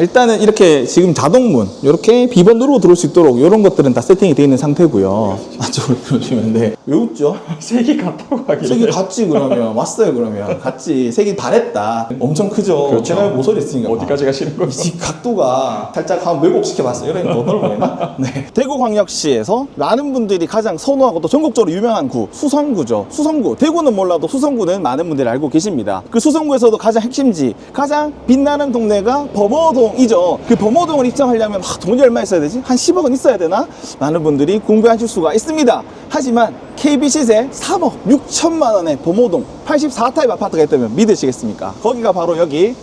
일단은 이렇게 지금 자동문 이렇게 비번 누르고 들어올 수 있도록 이런 것들은 다 세팅이 되어 있는 상태고요. 안쪽으로 들어오시면 돼. 왜 웃죠? 색이 같다고 하길래 색이 같지 그러면 왔어요 그러면 같지 색이 다랬다 엄청 크죠 그렇죠. 제가 모서리 했으니까 어디까지 가시는 거예요? 이 각도가 살짝 한번 왜곡시켜봤어요 이러니까 더 넓어 보이나? 네. 대구광역시에서 많은 분들이 가장 선호하고 또 전국적으로 유명한 구 수성구죠 수성구 대구는 몰라도 수성구는 많은 분들이 알고 계십니다 그 수성구에서도 가장 핵심지 가장 빛나는 동네가 범어동 이죠 그 범어동을 입장하려면 아, 돈이 얼마 있어야 되지? 한 10억은 있어야 되나? 많은 분들이 궁금해하실 수가 있습니다 하지만 KB 시세 3억 6천만 원의 범어동 84타입 아파트가 있다면 믿으시겠습니까? 거기가 바로 여기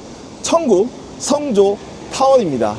청구 성조 타운입니다.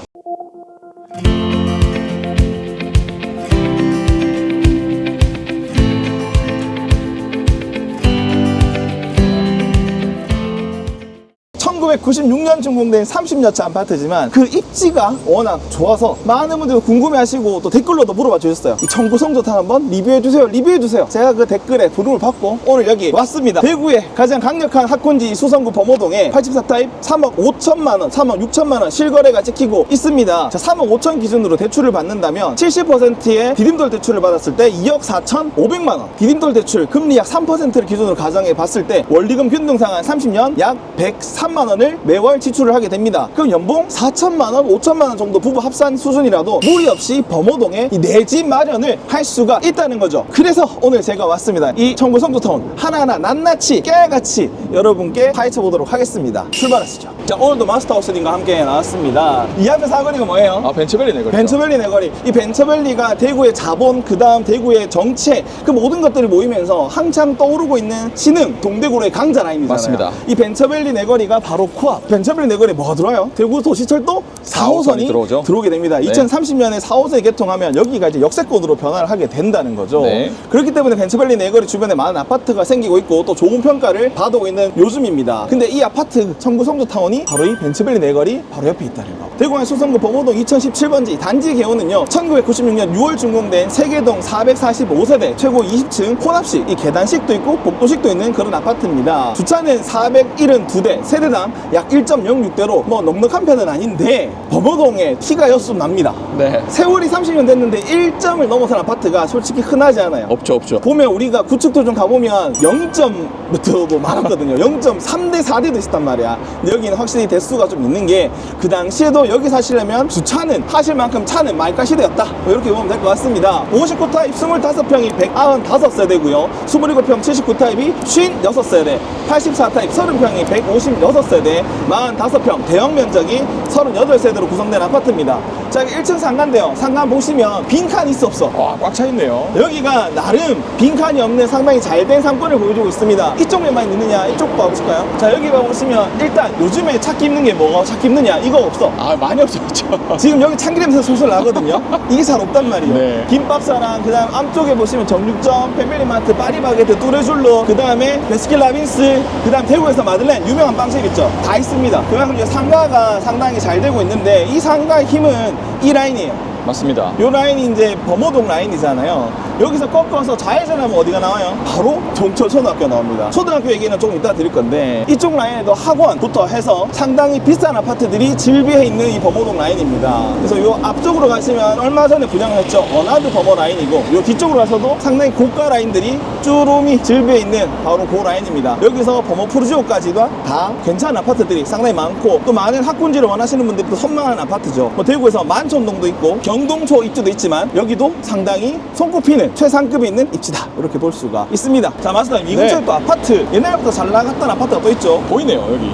(1996년) 준공된 30여차 아파트지만 그 입지가 워낙 좋아서 많은 분들이 궁금해하시고 또 댓글로도 물어봐 주셨어요. 이 청구 성조탄 한번 리뷰해 주세요 리뷰해 주세요. 제가 그 댓글에 부름을 받고 오늘 여기 왔습니다. 대구의 가장 강력한 학군지 수성구 범호동에 84타입 3억 5천만 원 3억 6천만 원 실거래가 찍히고 있습니다. 자 3억 5천 기준으로 대출을 받는다면 70%의 디딤돌 대출을 받았을 때 2억 4천 5백만 원 디딤돌 대출 금리 약 3%를 기준으로 가정해 봤을 때 원리금 균등 상한 30년 약 103만 원을 매월 지출을 하게 됩니다. 그럼 연봉 4천만 원 5천만 원 정도 부부 합산 수준이라도 무리 없이 범호동에 이내집 마련을 할 수가 있다는 거죠. 그래서 오늘 제가 왔습니다. 이 청구 성도타운 하나하나 낱낱이 깨알같이 여러분께 파헤쳐 보도록 하겠습니다. 출발하시죠. 자 오늘도 마스터하우스님과 함께 나왔습니다. 이 앞에 사거리가 뭐예요? 아네 거죠? 벤처밸리 내거리. 이 벤처밸리가 대구의 자본 그 다음 대구의 정체 그 모든 것들이 모이면서 한참 떠오르고 있는 신흥 동대구로의 강자 라인이잖아요. 맞습니다. 이 벤처밸리 내거리가 바로 코앞 벤처밸리 내거리에 뭐가 들어와요? 대구 도시철도 4호선이 4호선이 들어오죠. 들어오게 됩니다 네. 2030년에 4호선이 개통하면 여기가 이제 역세권으로 변화를 하게 된다는 거죠 네. 그렇기 때문에 벤처밸리 내거리 주변에 많은 아파트가 생기고 있고 또 좋은 평가를 받아오고 있는 요즘입니다 근데 이 아파트 청구 성조타운이 바로 이 벤처밸리 내거리 바로 옆에 있다는 거 대구의 수성구 범호동 2017번지 단지 개호는요 1996년 6월 준공된 세계동 445세대 최고 20층 혼합식 이 계단식도 있고 복도식도 있는 그런 아파트입니다 주차는 472대 세대당 약 1.06대로 뭐 넉넉한 편은 아닌데 범호동에 티가 였음 납니다 네 세월이 30년 됐는데 1점을 넘어선 아파트가 솔직히 흔하지 않아요 없죠 없죠 보면 우리가 구축도 좀 가보면 0점부터 뭐 많았거든요. 0.3대 4대도 있었단 말이야. 근데 여기는 확실히 대수가 좀 있는 게 그 당시에도 여기 사시려면 주차는 하실 만큼 차는 말가 시대였다. 뭐 이렇게 보면 될 것 같습니다. 59타입 25평이 195세대고요. 27평 79타입이 56세대, 84타입 30평이 156세대, 45평 대형 면적이 38세대로 구성된 아파트입니다. 자, 여기 1층 상가인데요. 상가 보시면 빈칸 있어 없어? 와 꽉 차 있네요 여기가 나름 빈칸이 없는 상당히 잘 된 상권을 보여주고 있습니다. 이쪽에만 있느냐, 이쪽 봐보실까요? 자, 여기 봐보시면 일단 요즘에 찾기 힘든 게 뭐가 찾기 힘드냐? 이거 없어. 아 많이 없어졌죠 지금 여기 참기름새 솔솔 나거든요. 이게 잘 없단 말이에요. 네. 김밥사랑 그 다음 앞쪽에 보시면 정육점, 패밀리마트, 파리바게트, 뚜레줄로, 그 다음에 베스킨라빈스, 그 다음 대구에서 마들렌 유명한 빵집 있죠. 다 있습니다. 그만큼 상가가 상당히 잘 되고 있는데 이 상가의 힘은 이 라인이에요. 맞습니다 요 라인이 이제 범어동 라인이잖아요. 여기서 꺾어서 좌회전하면 어디가 나와요? 바로 동철 초등학교 나옵니다. 초등학교 얘기는 조금 이따 드릴 건데 이쪽 라인에도 학원부터 해서 상당히 비싼 아파트들이 질비해 있는 이 범어동 라인입니다. 그래서 요 앞쪽으로 가시면 얼마 전에 분양을 했죠. 어나드 범어 라인이고 요 뒤쪽으로 가서도 상당히 고가 라인들이 쭈루미 질비해 있는 바로 그 라인입니다. 여기서 범어 푸르지오까지도 다 괜찮은 아파트들이 상당히 많고 또 많은 학군지를 원하시는 분들이 또 선망하는 아파트죠. 뭐 대구에서 만촌동도 있고 경 동초 입지도 있지만 여기도 상당히 손꼽히는 최상급에 있는 입지다 이렇게 볼 수가 있습니다. 자 마스터님 이 근처에 네. 또 아파트 옛날부터 잘 나갔던 아파트가 또 있죠. 보이네요 여기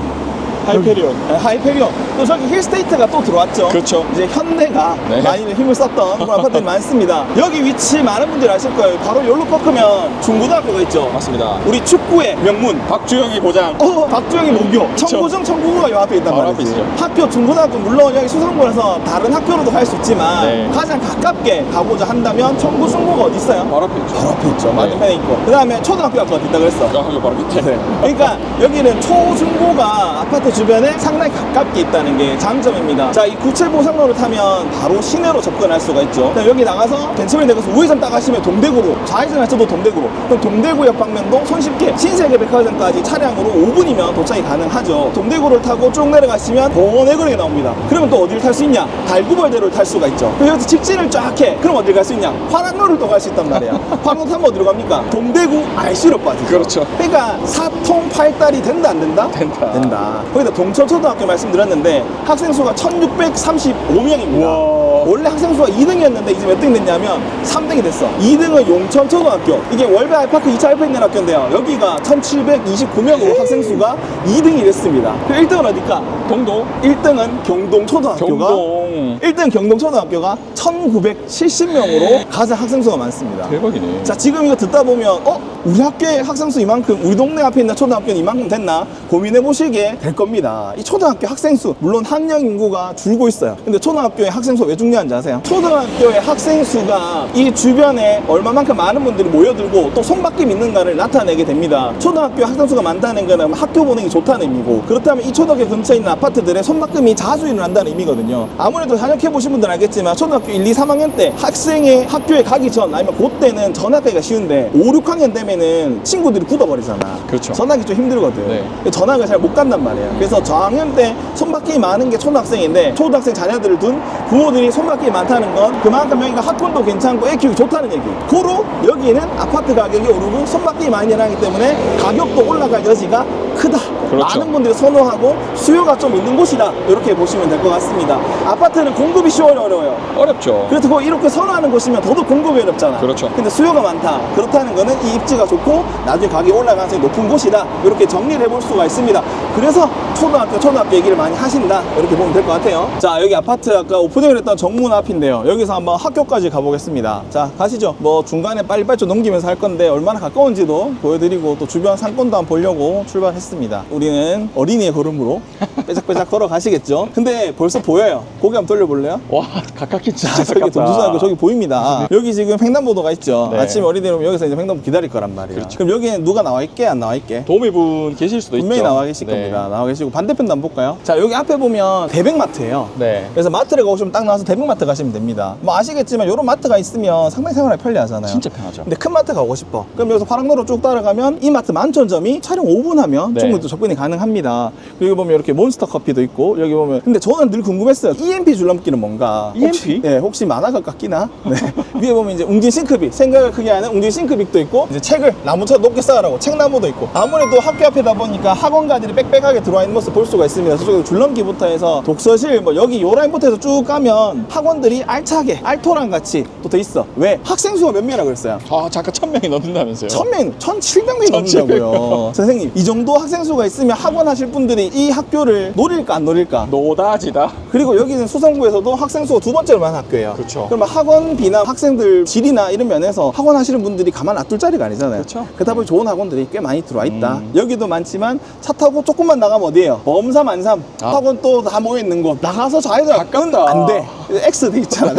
하이페리온 네, 하이페리온 또 저기 힐스테이트가 또 들어왔죠. 그렇죠. 이제 현대가 네. 많이 힘을 썼던 그런 아파트들이 많습니다. 여기 위치 많은 분들이 아실 거예요. 바로 여기로 꺾으면 중고등학교가 있죠. 맞습니다 우리 축구의 명문 박주영이 고장 어, 박주영이 모교. 청구중 청구구가 요 앞에 있단 바로. 앞에 있죠. 학교, 중고등학교 물론 여기 수성구라서 다른 학교로도 갈 수 있지만 네. 가장 가깝게 가고자 한다면 청구 중고가 어디 있어요? 바로 앞에 있죠 바로 앞에 있죠. 네. 맞은편에 있고. 그 다음에 초등학교가 어디 있다 그랬어. 아, 여기 바로 밑에 네. 그러니까 여기는 초중고가 아파트 주변에 상당히 가깝게 있다는 게 장점입니다. 자, 이 97보상로를 타면 바로 시내로 접근할 수가 있죠. 여기 나가서 벤츠맨 내가서 우회전 딱 하시면 동대구로, 좌회전 하셔도 동대구로, 그럼 동대구역 방면도 손쉽게 신세계 백화점까지 차량으로 5분이면 도착이 가능하죠. 동대구를 타고 쭉 내려가시면 봉원해거리가 나옵니다. 그러면 또 어디를 탈 수 있냐? 달구벌대로를 탈 수가 있죠. 여기서 직진을 쫙 해. 그럼 어딜 갈수 있냐? 화랑로를 또 갈 수 있단 말이야. 화랑로 타면 어디로 갑니까? 동대구 RC로 빠지죠. 그렇죠. 그러니까 사통 팔달이 된다 안 된다? 된다. 된다. 거기다 동천초등학교 말씀드렸는데 학생 수가 1635명입니다. 우와. 원래 학생 수가 2등이었는데 이제 몇 등이 됐냐면 3등이 됐어. 2등은 용천초등학교. 이게 월배 알파크 2차 알파 있는 학교인데요. 여기가 1729명으로 학생 수가 2등이 됐습니다. 그 1등은 어디까? 동동. 1등은 경동초등학교가 경동. 1등 경동초등학교가 1970명으로 가장 학생 수가 많습니다. 대박이네. 자 지금 이거 듣다 보면 어 우리 학교의 학생 수 이만큼 우리 동네 앞에 있는 초등학교는 이만큼 됐나 고민해 보시게 될 겁니다. 이 초등학교 학생 수 물론 학령 인구가 줄고 있어요. 근데 초등학교의 학생 수가 왜 중요한지 아세요? 초등학교의 학생 수가 이 주변에 얼마만큼 많은 분들이 모여들고 또 손바뀜 있는가를 나타내게 됩니다. 초등학교 학생 수가 많다는 거는 학교 보내기 좋다는 의미고 그렇다면 이 초등학교 근처에 있는 아파트들의 손바뀜이 자주 일어난다는 의미거든요. 아무래도 현역해 보신 분들은 알겠지만 초등학교 1, 2, 3학년 때 학생이 학교에 가기 전 아니면 그때는 전학하기가 쉬운데 5, 6학년 되면 은 친구들이 굳어버리잖아. 그렇죠. 전학이 좀 힘들거든. 네. 전학을 잘못 간단 말이에요 그래서 저학년 때 손바뀜이 많은 게 초등학생인데 초등학생 자녀들을 둔 부모들이 손바뀜이 많다는 건 그만큼 여기가 학군도 괜찮고 애 키우기 좋다는 얘기. 고로 여기는 아파트 가격이 오르고 손바뀜이 많이 일어나기 때문에 가격도 올라갈 여지가 크다 그렇죠. 많은 분들이 선호하고 수요가 좀 있는 곳이다 이렇게 보시면 될 것 같습니다 아파트는 공급이 쉬워요 어려워요 어렵죠. 그렇다고 이렇게 선호하는 곳이면 더더욱 공급이 어렵잖아. 그렇죠. 근데 수요가 많다. 그렇다는 거는 이 입지가 좋고 나중에 가격이 올라갈 가능성이 높은 곳이다. 이렇게 정리를 해볼 수가 있습니다. 그래서 초등학교, 초등학교 얘기를 많이 하신다. 이렇게 보면 될 것 같아요. 자, 여기 아파트 아까 오프닝을 했던 정문 앞인데요. 여기서 한번 학교까지 가보겠습니다. 자, 가시죠. 뭐 중간에 빨리빨리 좀 넘기면서 할 건데 얼마나 가까운지도 보여드리고 또 주변 상권도 한번 보려고 출발했습니다. 우리 는 어린이의 걸음으로 빼작빼작 걸어가시겠죠. 근데 벌써 보여요. 고개 한번 돌려볼래요? 와, 가깝긴 진짜 자, 저기 가깝다. 동두산고 저기 보입니다. 여기 지금 횡단보도가 있죠. 네. 아침 어린이 오면 여기서 이제 횡단보도 기다릴 거란 말이에요. 그렇죠. 그럼 여기에 누가 나와 있게 안 나와 있게? 도우미분 계실 수도 분명히 있죠. 나와 계실 네. 겁니다. 나와 계시고 반대편도 한번 볼까요? 자, 여기 앞에 보면 대백마트예요. 네. 그래서 마트를 가시면 딱 나와서 대백마트 가시면 됩니다. 뭐 아시겠지만 이런 마트가 있으면 상당히 생활하기 편리하잖아요. 진짜 편하죠. 근데 큰 마트 가고 싶어. 그럼 여기서 화랑로로 쭉 따라가면 이 마트 만천점이 촬영 5분 하면 네. 충분히 또 접근이 가능합니다. 그리고 보면 이렇게 몬 스터 커피도 있고 여기 보면 근데 저는 늘 궁금했어요. EMP 줄넘기는 뭔가? EMP? 네, 혹시 만화가 깎이나? 네. 위에 보면 이제 웅진 싱크빅 생각을 크게 하는 웅진 싱크빅도 있고 이제 책을 나무처럼 높게 쌓으라고 책나무도 있고 아무래도 학교 앞에다 보니까 학원가들이 빽빽하게 들어와 있는 모습 볼 수가 있습니다. 저쪽에 줄넘기부터 해서 독서실 뭐 여기 요 라인부터 해서 쭉 가면 학원들이 알차게 알토랑 같이 또 돼 있어. 왜? 학생 수가 몇 명이라 그랬어요? 아, 잠깐 천 명이 넘는다면서요? 1000명, 1700명이 1700 넘는다고요. 선생님, 이 정도 학생 수가 있으면 학원 하실 분들이 이 학교를 노릴까 안 노릴까? 노다지다. 그리고 여기는 수성구에서도 학생 수가 두 번째로 많은 학교예요. 그렇죠. 그러면 학원비나 학생들 질이나 이런 면에서 학원 하시는 분들이 가만 놔둘 자리가 아니잖아요. 그렇죠. 그렇다 보니 좋은 학원들이 꽤 많이 들어와 있다. 음. 여기도 많지만 차 타고 조금만 나가면 어디예요? 범삼, 안삼. 아. 학원 또 다 모여 있는 곳. 나가서 좌회전 가깝다. 안 돼. X 돼 있잖아.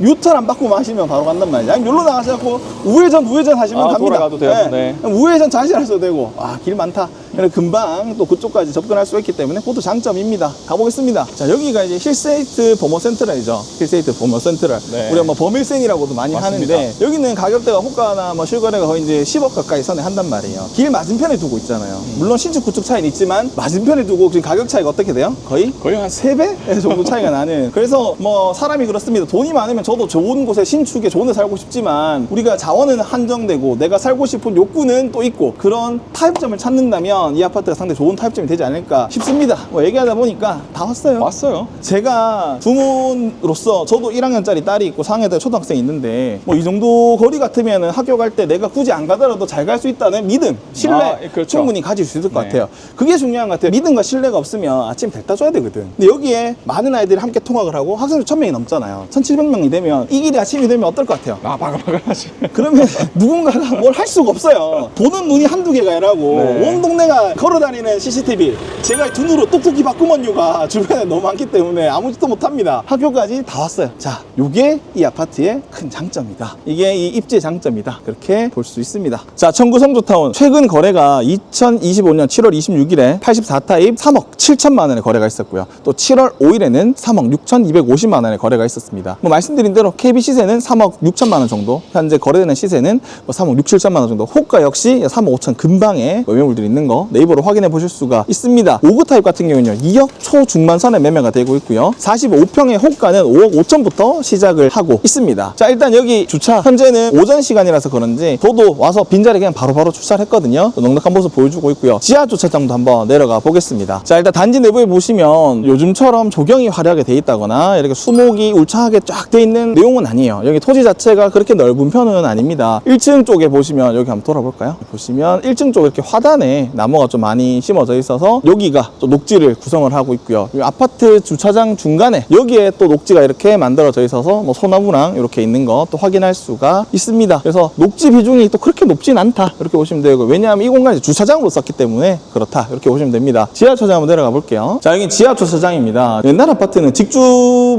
유턴 안 받고 마시면 바로 간단 말이야. 아니면 여기로 나가셔서 우회전, 우회전 하시면 아, 갑니다. 돌아가도 돼요? 네. 우회전 좌회전 하셔도 되고 아 길 많다 금방 또 그쪽까지 접근할 수 있기 때문에 그것도 장점입니다. 가보겠습니다. 자 여기가 이제 힐세이트 범어 센트럴이죠. 힐세이트 범어 센트럴. 네. 우리가 뭐 범일센이라고도 많이 맞습니다. 하는데 여기는 가격대가 호가나 뭐 실거래가 거의 이제 10억 가까이 선에 한단 말이에요. 길 맞은편에 두고 있잖아요. 음. 물론 신축 구축 차이는 있지만 맞은편에 두고 지금 가격 차이가 어떻게 돼요? 거의? 거의 한 세배 정도 차이가 나는. 그래서 뭐 사람이 그렇습니다. 돈이 많으면 저도 좋은 곳에 신축에 좋은 데 살고 싶지만 우리가 자원은 한정되고 내가 살고 싶은 욕구는 또 있고 그런 타협점을 찾는다면 이 아파트가 상당히 좋은 타협점이 되지 않을까 싶습니다 뭐 얘기하다 보니까 다 왔어요 왔어요. 제가 부모로서 저도 1학년짜리 딸이 있고 4학년짜리 초등학생이 있는데 뭐 이 정도 거리 같으면 학교 갈 때 내가 굳이 안 가더라도 잘 갈 수 있다는 믿음, 신뢰 아, 예, 그렇죠. 충분히 가질 수 있을 것 네. 같아요. 그게 중요한 것 같아요. 믿음과 신뢰가 없으면 아침 데려다 줘야 되거든. 근데 여기에 많은 아이들이 함께 통학을 하고 학생수 1000명이 넘잖아요. 1700명이 되면 이 길이 아침이 되면 어떨 것 같아요? 아, 바글바글하지. 그러면 누군가가 뭘 할 수가 없어요. 보는 눈이 한두 개가 아니라고 네. 온 동네가 걸어다니는 CCTV. 제가 두 눈으로 똑똑히 바꾸면 이유가 주변에 너무 많기 때문에 아무 짓도 못합니다. 학교까지 다 왔어요. 자 요게 이 아파트의 큰 장점이다. 이게 이 입지 장점이다. 그렇게 볼 수 있습니다. 자 청구 성조타운. 최근 거래가 2025년 7월 26일에 84타입 3억 7천만 원의 거래가 있었고요. 또 7월 5일에는 3억 6,250만 원의 거래가 있었습니다. 뭐 말씀드린 대로 KB 시세는 3억 6천만 원 정도 현재 거래되는 시세는 뭐 3억 6, 7천만 원 정도. 호가 역시 3억 5천 근방에 매매물들이 있는 거 네이버로 확인해 보실 수가 있습니다. 5구 타입 같은 경우는요 2억 초중반 선에 매매가 되고 있고요. 45평의 호가는 5억 5천부터 시작을 하고 있습니다. 자 일단 여기 주차 현재는 오전 시간이라서 그런지 저도 와서 빈자리 그냥 바로바로 주차를 했거든요. 또 넉넉한 모습 보여주고 있고요. 지하 주차장도 한번 내려가 보겠습니다. 자 일단 단지 내부에 보시면 요즘처럼 조경이 화려하게 돼 있다거나 이렇게 수목이 울창하게 쫙 돼 있는 내용은 아니에요. 여기 토지 자체가 그렇게 넓은 편은 아닙니다. 1층 쪽에 보시면 여기 한번 돌아볼까요? 보시면 1층 쪽에 이렇게 화단에 나무 가 좀 많이 심어져 있어서 여기가 또 녹지를 구성을 하고 있고요. 이 아파트 주차장 중간에 여기에 또 녹지가 이렇게 만들어져 있어서 뭐 소나무랑 이렇게 있는 거 또 확인할 수가 있습니다. 그래서 녹지 비중이 또 그렇게 높진 않다. 이렇게 보시면 되고 왜냐하면 이 공간이 주차장으로 썼기 때문에 그렇다. 이렇게 보시면 됩니다. 지하 주차장 한번 내려가 볼게요. 자 여기 지하 주차장입니다. 옛날 아파트는 직주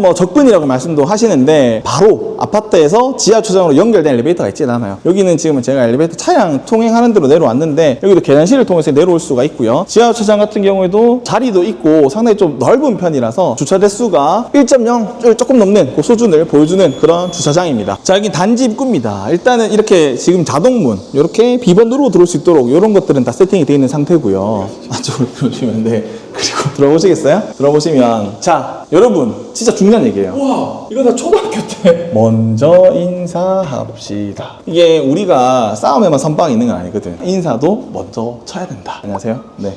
뭐 적분이라고 말씀도 하시는데 바로 아파트에서 지하 주차장으로 연결된 엘리베이터가 있진 않아요. 여기는 지금은 제가 엘리베이터 차량 통행하는 대로 내려왔는데 여기도 계단실을 통해서 내려올 수가 있고요. 지하 주차장 같은 경우에도 자리도 있고 상당히 좀 넓은 편이라서 주차 대수가 1.0 조금 넘는 그 수준을 보여주는 그런 주차장입니다. 자 여기 단지 입구입니다. 일단은 이렇게 지금 자동문 이렇게 비번 누르고 들어올 수 있도록 이런 것들은 다 세팅이 되어 있는 상태고요. 안쪽으로 보시면 돼 그리고 들어보시겠어요? 들어보시면 자 여러분 진짜 중요한 얘기예요 와 이거 다 초등학교 때. 먼저 인사합시다. 이게 우리가 싸움에만 선빵이 있는 건 아니거든. 인사도 먼저 쳐야 된다. 안녕하세요. 네.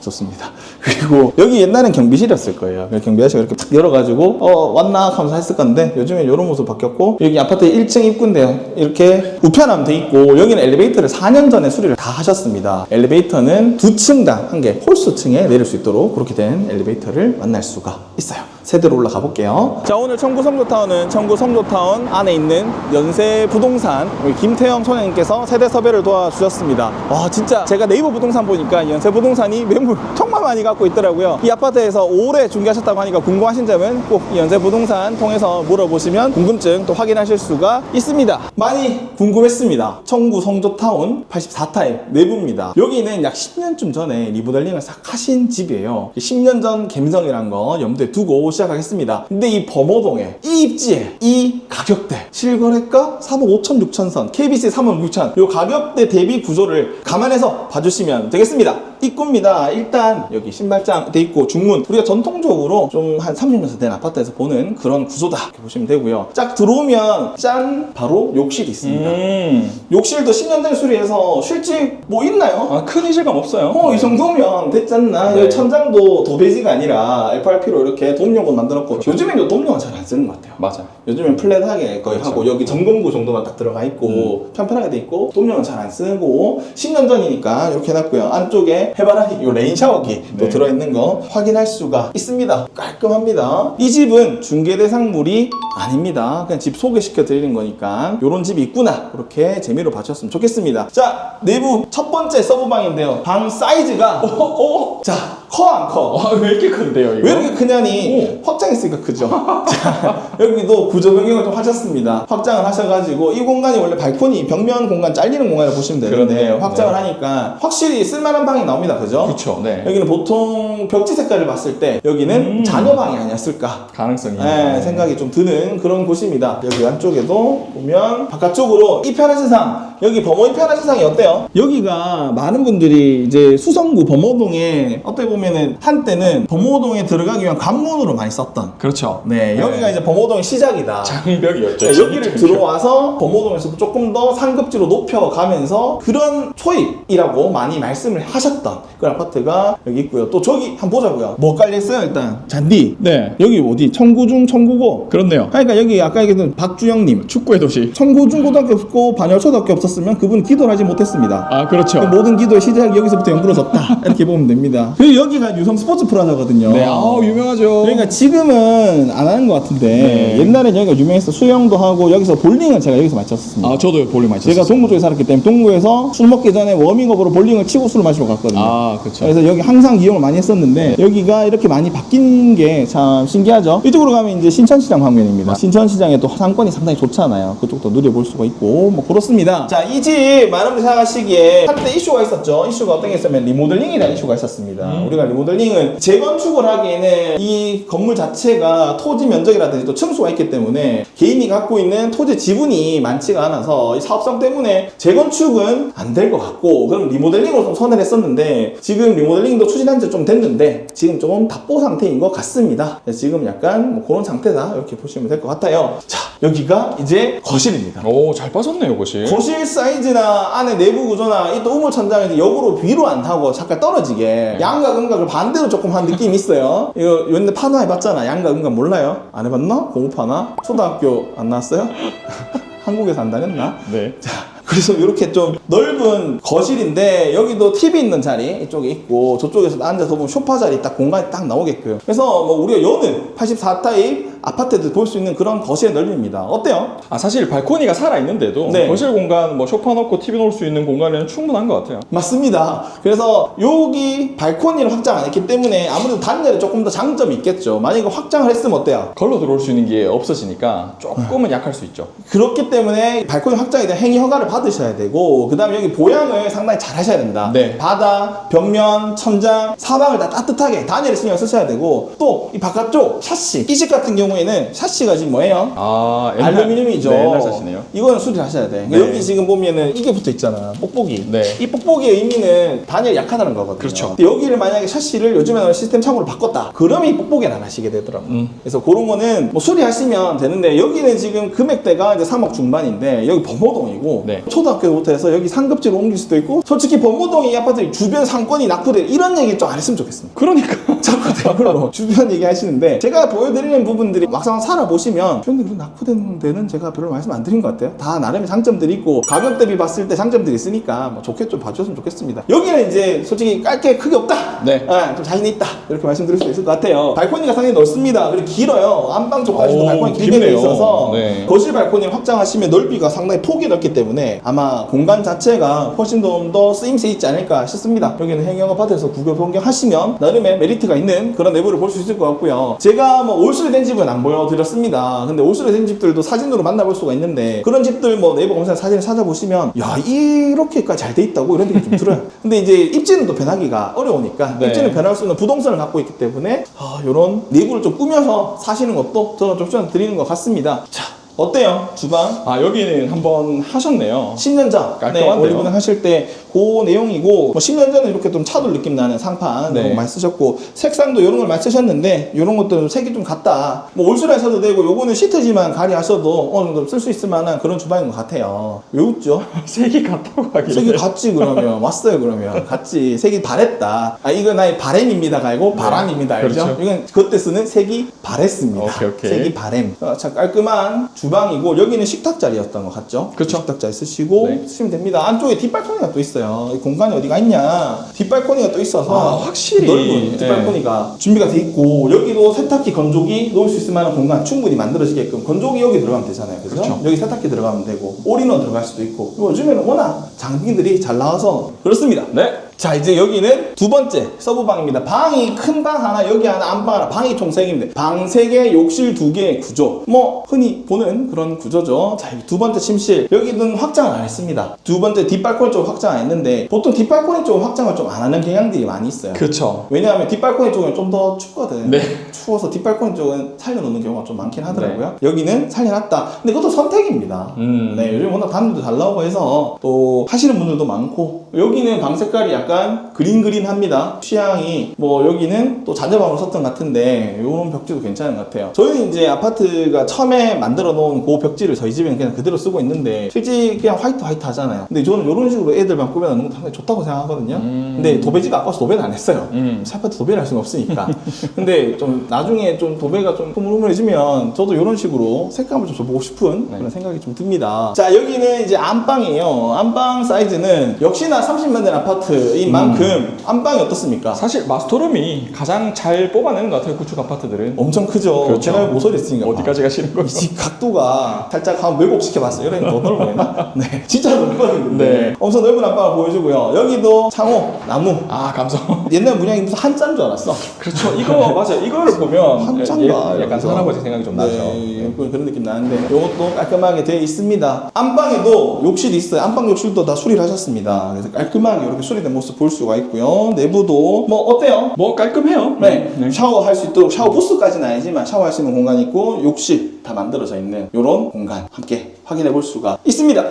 좋습니다. 그리고 여기 옛날엔 경비실이었을 거예요. 경비 아저씨가 이렇게 탁 열어가지고 어 왔나 하면서 했을 건데 요즘엔 이런 모습 바뀌었고 여기 아파트 1층 입구인데요. 이렇게 우편함 돼 있고 여기는 엘리베이터를 4년 전에 수리를 다 하셨습니다. 엘리베이터는 두 층당 한 개 홀수층에 내릴 수 있도록 그렇게 된 엘리베이터를 만날 수가 있어요. 세대로 올라가 볼게요. 자 오늘 청구 성조타운은 청구 성조타운 안에 있는 연세 부동산 김태영 소장님께서 세대 섭외를 도와주셨습니다. 와 진짜 제가 네이버 부동산 보니까 연세 부동산이 매물 정말 많이 갖고 있더라고요. 이 아파트에서 오래 중개하셨다고 하니까 궁금하신 점은 꼭이 연세 부동산 통해서 물어보시면 궁금증 또 확인하실 수가 있습니다. 많이 궁금했습니다. 청구 성조타운 84타입 내부입니다. 여기는 약 10년쯤 전에 리모델링을 싹 하신 집이에요. 10년 전 감성이란 거 염두에 두고 시작하겠습니다. 근데 이 범어동에 이 입지에 이 가격대 실거래가 3억 5천 6천 선 KBC 3억 6천 요 가격대 대비 구조를 감안해서 봐주시면 되겠습니다. 입구입니다. 일단 여기 신발장 돼 있고 중문 우리가 전통적으로 좀 한 30년 된 아파트에서 보는 그런 구조다 이렇게 보시면 되고요. 쫙 들어오면 짠 바로 욕실이 있습니다. 음. 욕실도 10년 된 수리해서 실집 뭐 있나요? 아 큰 이질감 없어요. 어, 이 정도면 됐잖나. 네. 천장도 도배지가 아니라 FRP로 이렇게 돔용 은 만들었고, 요즘엔 돔용은 잘안 쓰는 것 같아요. 맞아요. 요즘엔 플랫하게 거의 그렇죠. 하고, 여기 점검구 정도만 딱 들어가 있고, 편편하게 돼 있고, 돔용은 잘안 쓰고, 10년 전이니까 이렇게 해놨고요. 안쪽에 해바라기, 요 레인 샤워기 또 네. 들어있는 거 확인할 수가 있습니다. 깔끔합니다. 이 집은 중개 대상물이 아닙니다. 그냥 집 소개시켜 드리는 거니까, 요런 집이 있구나. 그렇게 재미로 봐주셨으면 좋겠습니다. 자, 내부 첫 번째 서브방인데요. 방 사이즈가, 어, 어, 자, 커 안 커? 와왜 이렇게 큰데요 이거? 왜 이렇게 크냐니 확장했으니까 크죠. 자, 여기도 구조 변경을 좀 하셨습니다. 확장을 하셔가지고 이 공간이 원래 발코니 벽면 공간 잘리는 공간을 보시면 되는데 그렇네요. 확장을 네. 하니까 확실히 쓸만한 방이 나옵니다. 그죠? 그렇죠. 네. 여기는 보통 벽지 색깔을 봤을 때 여기는 음. 자녀방이 아니었을까 가능성이. 네, 생각이 좀 드는 그런 곳입니다. 여기 안쪽에도 보면 바깥쪽으로 이 편한 세상 여기 범어이 편한 세상이 어때요? 여기가 많은 분들이 이제 수성구 범어동에 어떻게 보면 은 한때는 범어동에 들어가기 위한 관문으로 많이 썼던 그렇죠. 네, 여기가 이제 범어동의 시작이다. 장벽이었죠. 네, 여기를 들어와서 범어동에서 조금 더 상급지로 높여가면서 그런 초입이라고 많이 말씀을 하셨던 그 아파트가 여기 있고요. 또 저기 한번 보자고요. 뭐 깔려있어요 일단 잔디. 네. 여기 어디? 청구중 청구고. 그렇네요. 그러니까 여기 아까 얘기했던 박주영님. 축구의 도시. 청구중고등학교 없고 반열초등학교 없었으면 그분 기도를 하지 못했습니다. 아 그렇죠. 그 모든 기도의 시작이 여기서부터 연구로졌다 이렇게 보면 됩니다. 그리고 여기가 유성 스포츠 프라자거든요. 네, 아 유명하죠. 그러니까 지금은 안 하는 것 같은데 네. 옛날엔 여기가 유명했어 수영도 하고 여기서 볼링은 제가 여기서 많이 쳤었습니다. 아 저도 볼링 많이 쳤어요. 제가 동구 쪽에 살았기 때문에 동구에서 술 먹기 전에 워밍업으로 볼링을 치고 술을 마시러 갔거든요. 아 그렇죠. 그래서 여기 항상 이용을 많이 했었는데 여기가 이렇게 많이 바뀐 게 참 신기하죠. 이쪽으로 가면 이제 신천시장 방면입니다. 신천시장에 또 상권이 상당히 좋잖아요. 그쪽도 누려볼 수가 있고 뭐 그렇습니다. 자 이 집 많은 분들이 생각하시기에 한때 이슈가 있었죠. 이슈가 어떤 게 있었냐면 리모델링에 대한 이슈가 있었습니다. 우리 가 리모델링은 재건축을 하기에는 이 건물 자체가 토지 면적이라든지 또 층수가 있기 때문에 개인이 갖고 있는 토지 지분이 많지가 않아서 이 사업성 때문에 재건축은 안 될 것 같고 그럼 리모델링으로 좀 선을 했었는데 지금 리모델링도 추진한 지 좀 됐는데 지금 조금 답보 상태인 것 같습니다. 지금 약간 뭐 그런 상태다 이렇게 보시면 될 것 같아요. 자 여기가 이제 거실입니다. 오 잘 빠졌네요 곳이. 거실 사이즈나 안에 내부 구조나 이 또 우물 천장에서 역으로 위로 안 타고 잠깐 떨어지게 양각 음각을 반대로 조금 한 느낌이 있어요. 이거 옛날 파나 해봤잖아. 양각 음각 몰라요? 안 해봤나? 공파나? 초등학교 안 나왔어요? 한국에서 안 다녔나? 네. 자, 그래서 이렇게 좀 넓은 거실인데 여기도 TV 있는 자리 이쪽에 있고 저쪽에서 앉아서 보면 소파 자리 딱 공간이 딱 나오게끔 그래서 뭐 우리가 여는 84타입 아파트들 볼수 있는 그런 거실의 넓이입니다. 어때요? 아 사실 발코니가 살아 있는데도 네. 거실 공간 뭐 소파 넣고 TV 놓을 수 있는 공간에는 충분한 것 같아요. 맞습니다. 그래서 여기 발코니를 확장 안 했기 때문에 아무래도 단열에 조금 더 장점이 있겠죠. 만약에 확장을 했으면 어때요? 걸로 들어올 수 있는 게 없어지니까 조금은 약할 수 있죠. 그렇기 때문에 발코니 확장에 대한 행위 허가를 받으셔야 되고 그 다음에 여기 보양을 상당히 잘 하셔야 된다. 네. 바다, 벽면, 천장, 사방을 다 따뜻하게 단열에 신경 쓰셔야 되고 또 이 바깥쪽 샤시 이집 같은 경우 에는 샤시가 지금 뭐예요? 아 옛날- 알루미늄이죠. 네, 옛날 사시네요. 이거는 수리를 하셔야 돼. 네. 여기 지금 보면은 이게 붙어 있잖아. 뽁뽁이. 네. 이 뽁뽁이의 의미는 단열이 약하다는 거거든요. 그렇죠. 근데 여기를 만약에 샤시를 요즘에는 시스템 창으로 바꿨다. 그러면 이 뽁뽁이를 안 하시게 되더라고요. 음. 그래서 그런 거는 뭐 수리하시면 되는데 여기는 지금 금액대가 이제 3억 중반인데 여기 범호동이고 네. 초등학교부터 해서 여기 상급지로 옮길 수도 있고 솔직히 범호동이 이 아파트 주변 상권이 낙후돼 이런 얘기 좀 안 했으면 좋겠습니다. 그러니까 자꾸 댓글로 주변 얘기 하시는데 제가 보여드리는 부분들 이 막상 살아보시면 근데 그 낙후된 데는 제가 별로 말씀 안 드린 것 같아요 다 나름의 장점들이 있고 가격 대비 봤을 때 장점들이 있으니까 뭐 좋게 좀 봐주셨으면 좋겠습니다 여기는 이제 솔직히 깔 게 크게 없다 네. 아, 좀 자신 있다 이렇게 말씀드릴 수 있을 것 같아요 발코니가 상당히 넓습니다 그리고 길어요 안방 쪽까지도 오, 발코니 길게 돼 깊네요. 있어서 네. 거실 발코니 확장하시면 넓이가 상당히 폭이 넓기 때문에 아마 공간 자체가 훨씬 더더 쓰임새 있지 않을까 싶습니다. 여기는 행영업 파트에서 구조 변경하시면 나름의 메리트가 있는 그런 내부를 볼 수 있을 것 같고요. 제가 뭐 올수리 된 집은 안 보여드렸습니다. 근데 올수리 된 집들도 사진으로 만나볼 수가 있는데 그런 집들 뭐 네이버 검색 사진을 찾아보시면 야 이렇게까지 잘 돼 있다고 이런 느낌이 좀 들어요. 근데 이제 입지는 또 변하기가 어려우니까 네. 입지는 변할 수 있는 부동산을 갖고 있기 때문에 아, 이런 내부를 좀 꾸며서 사시는 것도 저는 좀 추천드리는 것 같습니다. 자 어때요 주방? 아 여기는 한번 하셨네요. 10년 전 네, 깔끔한데요? 올리브등 하실 때 그 내용이고 뭐 10년 전에 이렇게 좀 차돌 느낌 나는 상판 네. 이런 거 많이 쓰셨고 색상도 이런 걸 많이 쓰셨는데 이런 것들은 색이 좀 같다 뭐 올수리 하셔도 되고 요거는 시트지만 가리하셔도 어느 정도 쓸 수 있을 만한 그런 주방인 것 같아요 왜 웃죠? 색이 같다고 하길래. 색이 같지 그러면 왔어요 그러면 같지 색이 바랬다 아 이건 나의 바램입니다가 아니고 바람입니다 알죠? 그렇죠. 이건 그때 쓰는 색이 바랬습니다 오케이, 오케이. 색이 바램 어, 참 깔끔한 주방이고 여기는 식탁 자리였던 것 같죠? 그렇죠. 식탁 자리 쓰시고 네. 쓰시면 됩니다 안쪽에 뒷발코니가 또 있어요 이 공간이 어디가 있냐 뒷발코니가 또 있어서 아, 확실히. 넓은 뒷발코니가 준비가 돼 있고 여기도 세탁기 건조기 놓을 수 있을 만한 공간 충분히 만들어지게끔 건조기 여기 들어가면 되잖아요 그죠? 그렇죠. 여기 세탁기 들어가면 되고 올인원 들어갈 수도 있고 그리고 요즘에는 워낙 장비들이 잘 나와서 그렇습니다 네. 자 이제 여기는 두 번째 서브 방입니다 방이 큰 방 하나 여기 하나 안방 하나 방이 총 3개입니다 방 3개 욕실 2개의 구조 뭐 흔히 보는 그런 구조죠 자 두 번째 침실 여기는 확장을 안 했습니다 두 번째 뒷발코니 쪽 확장 안 했는데 보통 뒷발코니 쪽 확장을 좀 안 하는 경향들이 많이 있어요 그쵸. 왜냐하면 뒷발코니 쪽은 좀 더 춥거든. 네. 추워서 뒷발코니 쪽은 살려놓는 경우가 좀 많긴 하더라고요. 여기는 살려놨다. 근데 그것도 선택입니다. 음. 네, 요즘 워낙 단들도 잘 나오고 해서 또 하시는 분들도 많고 여기는 방 색깔이 약간 그린그린합니다. 취향이 뭐 여기는 또 자녀방으로 썼던 것 같은데 이런 벽지도 괜찮은 것 같아요. 저희는 이제 아파트가 처음에 만들어 놓은 그 벽지를 저희 집에는 그냥 그대로 쓰고 있는데 실제 그냥 화이트 화이트 하잖아요. 근데 저는 이런 식으로 애들만 꾸며놓는 것도 상당히 좋다고 생각하거든요. 음. 근데 도배지가 아까워서 도배는 안 했어요. 음. 새 아파트 도배를 할 수는 없으니까. 근데 좀 나중에 좀 도배가 좀 흐물흐물해지면 저도 이런 식으로 색감을 좀 줘보고 싶은 네. 그런 생각이 좀 듭니다. 자, 여기는 이제 안방이에요. 안방 사이즈는 역시나 30년 된 아파트 인 만큼 안방이 어떻습니까? 사실 마스터룸이 가장 잘 뽑아내는 것 같아요 구축 아파트들은 엄청 크죠. 그렇죠. 제가 모서리 있으니까 어디까지 가시는 거예요? 이집 각도가 살짝 한번 왜곡 시켜봤어요. 이러니 더 넓어 보이나? 네. 진짜 넓거든요. 네. 엄청 넓은 안방을 보여주고요. 여기도 창호, 나무. 아 감성 옛날 문양이 무슨 한자인 줄 알았어. 그렇죠 이거 맞아요 이거를 보면 한자인가? 예, 약간 이러면서. 할아버지 생각이 좀 나죠 네, 그런 그런 느낌 나는데 이것도 깔끔하게 되어 있습니다. 안방에도 욕실이 있어요. 안방 욕실도 다 수리를 하셨습니다. 그래서 깔끔하게 이렇게 수리된 모습 볼 수가 있고요. 내부도 뭐 어때요? 뭐 깔끔해요 네, 네. 샤워할 수 있도록 샤워 부스까지는 아니지만 샤워할 수 있는 공간이 있고 욕실 다 만들어져 있는 이런 공간 함께 확인해 볼 수가 있습니다.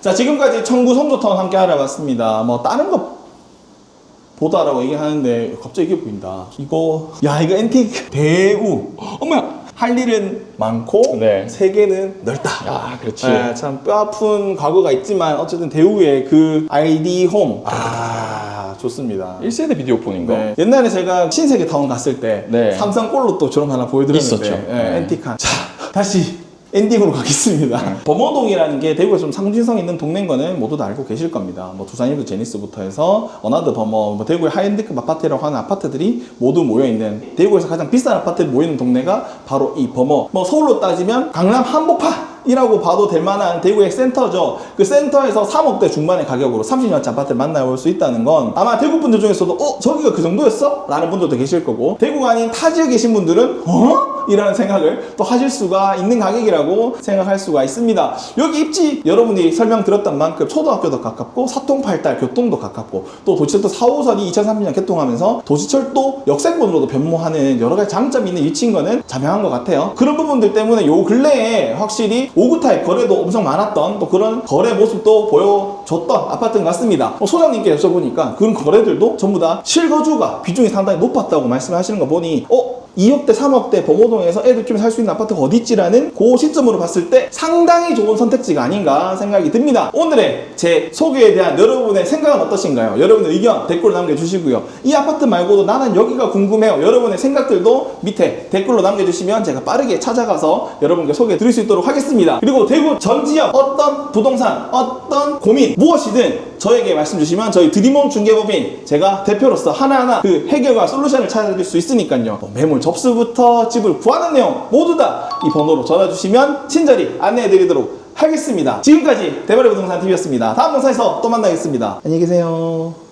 자, 지금까지 청구 성조타운 함께 알아봤습니다. 뭐 다른 거 보다라고 얘기하는데 갑자기 이게 보인다. 이거 야 이거 앤틱 대우 어머야 할 일은 많고 네. 세계는 넓다. 아 그렇지 네, 참 뼈아픈 과거가 있지만 어쨌든 대우의 그 아이디 홈. 아 좋습니다. 1세대 비디오폰인 거 네. 옛날에 제가 신세계 타운 갔을 때 네. 삼성 꼴로 또 저런 거 하나 보여드렸는데 있었죠. 예, 네. 앤틱한 자 다시 엔딩으로 가겠습니다. 범어동이라는 게 대구에 좀 상징성 있는 동네인 거는 모두 다 알고 계실 겁니다. 뭐 두산일보 제니스부터 해서 어나드 범어, 뭐 대구의 하이엔드급 아파트라고 하는 아파트들이 모두 모여 있는 대구에서 가장 비싼 아파트들이 모이는 동네가 바로 이 범어. 뭐 서울로 따지면 강남 한복판. 이라고 봐도 될 만한 대구의 센터죠. 그 센터에서 3억대 중반의 가격으로 30년째 아파트를 만나볼 수 있다는 건 아마 대구 분들 중에서도 어? 저기가 그 정도였어? 라는 분들도 계실 거고 대구가 아닌 타 지역에 계신 분들은 어? 이라는 생각을 또 하실 수가 있는 가격이라고 생각할 수가 있습니다. 여기 입지 여러분이 설명 드렸던 만큼 초등학교도 가깝고 사통팔달 교통도 가깝고 또 도시철도 4호선이 2030년 개통하면서 도시철도 역세권으로도 변모하는 여러 가지 장점이 있는 위치인 거는 자명한 것 같아요. 그런 부분들 때문에 요 근래에 확실히 5구 타입 거래도 엄청 많았던 또 그런 거래 모습도 보여줬던 아파트인 것 같습니다. 어, 소장님께 여쭤보니까 그런 거래들도 전부 다 실거주가 비중이 상당히 높았다고 말씀하시는 거 보니 어? 2억대, 3억대 범호동에서 애들 좀 살 수 있는 아파트가 어디 있지라는 그 시점으로 봤을 때 상당히 좋은 선택지가 아닌가 생각이 듭니다. 오늘의 제 소개에 대한 여러분의 생각은 어떠신가요? 여러분의 의견 댓글로 남겨주시고요. 이 아파트 말고도 나는 여기가 궁금해요. 여러분의 생각들도 밑에 댓글로 남겨주시면 제가 빠르게 찾아가서 여러분께 소개해 드릴 수 있도록 하겠습니다. 그리고 대구 전 지역 어떤 부동산, 어떤 고민 무엇이든 저에게 말씀 주시면 저희 드림홈 중개법인 제가 대표로서 하나하나 그 해결과 솔루션을 찾아드릴 수 있으니까요. 뭐 매물 접수부터 집을 구하는 내용 모두 다 이 번호로 전화 주시면 친절히 안내해 드리도록 하겠습니다. 지금까지 대발의 부동산 TV였습니다. 다음 영상에서 또 만나겠습니다. 안녕히 계세요.